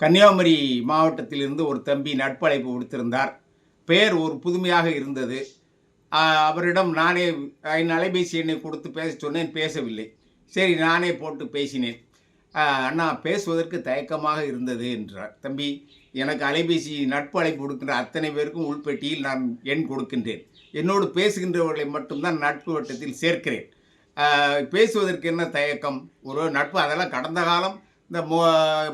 கன்னியாகுமரி மாவட்டத்திலிருந்து ஒரு தம்பி நட்பழைப்பு விடுத்திருந்தார். பெயர் ஒரு புதுமையாக இருந்தது. அவரிடம் நானே என் அலைபேசி எண்ணை கொடுத்து பேச சொன்னேன் பேசவில்லை. சரி நானே போட்டு பேசினேன். அண்ணா பேசுவதற்கு தயக்கமாக இருந்தது என்றார். தம்பி எனக்கு அலைபேசி நட்பு அழைப்பு கொடுக்கின்ற அத்தனை பேருக்கும் உள்பெட்டியில் நான் எண் கொடுக்கின்றேன். என்னோடு பேசுகின்றவர்களை மட்டும்தான் நட்பு வட்டத்தில் சேர்க்கிறேன். பேசுவதற்கு என்ன தயக்கம்? ஒரு நட்பு அதெல்லாம் கடந்த காலம் இந்த மோ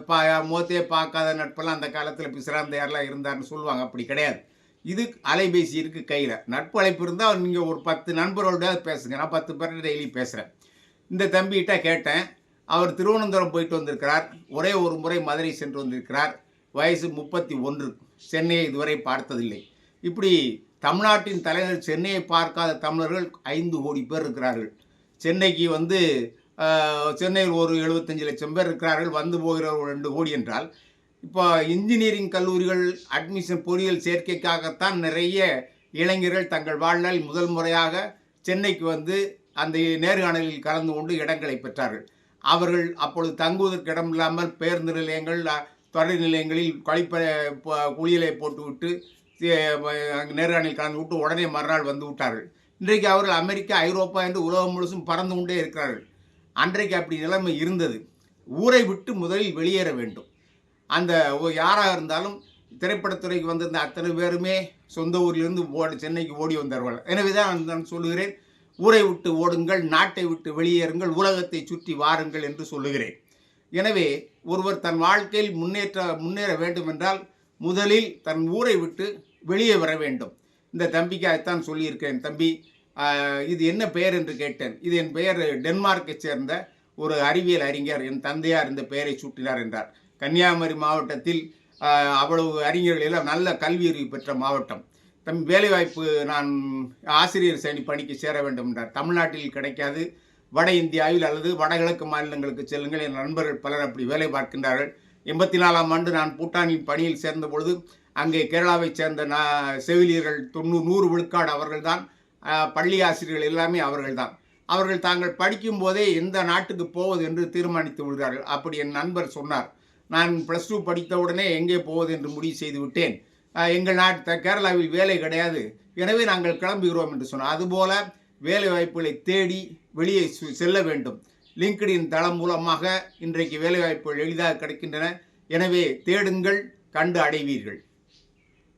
பா மோத்தே பார்க்காத நட்பெல்லாம் அந்த காலத்தில் பிசிராந்தையாரெலாம் இருந்தார்னு சொல்லுவாங்க. அப்படி கிடையாது. இது அலைபேசி இருக்குது கையில். நட்பு அழைப்பு இருந்தால் நீங்கள் ஒரு பத்து நண்பர்களோட பேசுங்க. நான் பத்து பேர் டெய்லி பேசுகிறேன் இந்த தம்பிகிட்ட கேட்டேன். அவர் திருவனந்தபுரம் போயிட்டு வந்திருக்கிறார். ஒரே ஒரு முறை மதுரை சென்று வந்திருக்கிறார். வயசு முப்பத்தி ஒன்று. சென்னையை இதுவரை பார்த்ததில்லை. இப்படி தமிழ்நாட்டின் தலைநகர் சென்னையை பார்க்காத தமிழர்கள் ஐந்து கோடி பேர் இருக்கிறார்கள். சென்னைக்கு வந்து சென்னையில் ஒரு எழுபத்தஞ்சு லட்சம் பேர் இருக்கிறார்கள் வந்து போகிறவர்கள் ரெண்டு கோடி என்றால் இப்போ இன்ஜினியரிங் கல்லூரிகள் அட்மிஷன் பொறியியல் சேர்க்கைக்காகத்தான் நிறைய இளைஞர்கள் தங்கள் வாழ்நாள் முதல் முறையாக சென்னைக்கு வந்து அந்த நேர்காணலில் கலந்து கொண்டு இடங்களை பெற்றார்கள். அவர்கள் அப்பொழுது தங்குவதற்கு இடம் இல்லாமல் பேருந்து நிலையங்கள் தொடர் நிலையங்களில் கழிப்ப குளியலை போட்டுவிட்டு நேர்காணலில் கலந்து விட்டு உடனே மறுநாள் வந்து விட்டார்கள். இன்றைக்கு அவர்கள் அமெரிக்கா ஐரோப்பா என்று உலகம் முழுசும் பறந்து கொண்டே இருக்கிறார்கள். அன்றைக்கு அப்படி நிலைமை இருந்தது. ஊரை விட்டு முதலில் வெளியேற வேண்டும். அந்த யாராக இருந்தாலும் திரைப்படத்துறைக்கு வந்திருந்த அத்தனை பேருமே சொந்த ஊரிலிருந்து ஓடி சென்னைக்கு ஓடி வந்தார்கள். எனவே தான் நான் சொல்லுகிறேன் ஊரை விட்டு ஓடுங்கள் நாட்டை விட்டு வெளியேறுங்கள் உலகத்தை சுற்றி வாருங்கள் என்று சொல்லுகிறேன். எனவே ஒருவர் தன் வாழ்க்கையில் முன்னேற்ற முன்னேற வேண்டும் என்றால் முதலில் தன் ஊரை விட்டு வெளியே வர வேண்டும். இந்த தம்பிக்காகத்தான் சொல்லியிருக்கேன் தம்பி. இது என்ன பெயர் என்று கேட்டேன். இது என் பெயர் டென்மார்க்கை சேர்ந்த ஒரு அறிவியல் அறிஞர் என் தந்தையார் இந்த பெயரை சூட்டினார் என்றார். கன்னியாகுமரி மாவட்டத்தில் அவ்வளவு அறிஞர்கள் எல்லாம் நல்ல கல்வி அறிவு பெற்ற மாவட்டம். தம் வேலைவாய்ப்பு நான் ஆசிரியர் சேனி பணிக்கு சேர வேண்டும் என்றார். தமிழ்நாட்டில் கிடைக்காது. வட இந்தியாவில் அல்லது வடகிழக்கு மாநிலங்களுக்கு செல்லுங்கள். என் நண்பர்கள் பலர் அப்படி வேலை பார்க்கின்றார்கள். எண்பத்தி நாலாம் ஆண்டு நான் பூட்டானின் பணியில் சேர்ந்த பொழுது அங்கே கேரளாவைச் சேர்ந்த நான் செவிலியர்கள் தொண்ணூறு நூறு விழுக்காடு அவர்கள்தான் பள்ளி ஆசிரியர்கள் எல்லாமே அவர்கள்தான். அவர்கள் தாங்கள் படிக்கும் போதே எந்த நாட்டுக்கு போவது என்று தீர்மானித்து விடுகிறார்கள். அப்படி என் நண்பர் சொன்னார். நான் ப்ளஸ் டூ படித்தவுடனே எங்கே போவது என்று முடிவு செய்து விட்டேன். எங்கள் நாட்டு கேரளாவில் வேலை கிடையாது. எனவே நாங்கள் கிளம்புகிறோம் என்று சொன்னார். அதுபோல வேலை வாய்ப்புகளை தேடி வெளியே செல்ல வேண்டும். லிங்க்டின் தளம் மூலமாக இன்றைக்கு வேலை வாய்ப்புகள் எளிதாக கிடைக்கின்றன. எனவே தேடுங்கள் கண்டு அடைவீர்கள்.